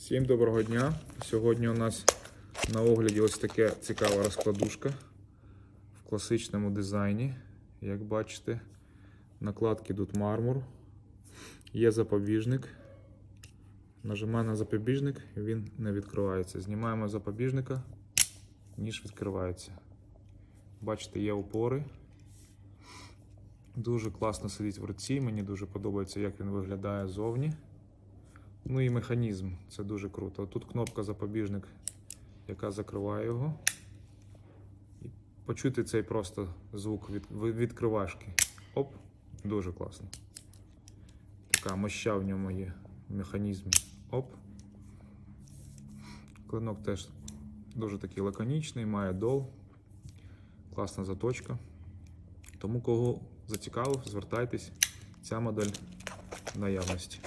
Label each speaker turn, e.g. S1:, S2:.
S1: Всім доброго дня! Сьогодні у нас на огляді ось таке цікава розкладушка в класичному дизайні. Як бачите, накладки тут мармур, є запобіжник. Нажимаю на запобіжник, він не відкривається. Знімаємо запобіжника, ніж відкривається. Бачите, є опори. Дуже класно сидить в руці. Мені дуже подобається, як він виглядає зовні. Ну і механізм, це дуже круто. Тут кнопка запобіжник, яка закриває його. І почути цей просто звук від, відкривашки. Оп, дуже класно. Така моща в ньому є в механізмі. Оп. Клинок теж дуже такий лаконічний, має дол. Класна заточка. Тому кого зацікавив, звертайтесь. Ця модель наявності.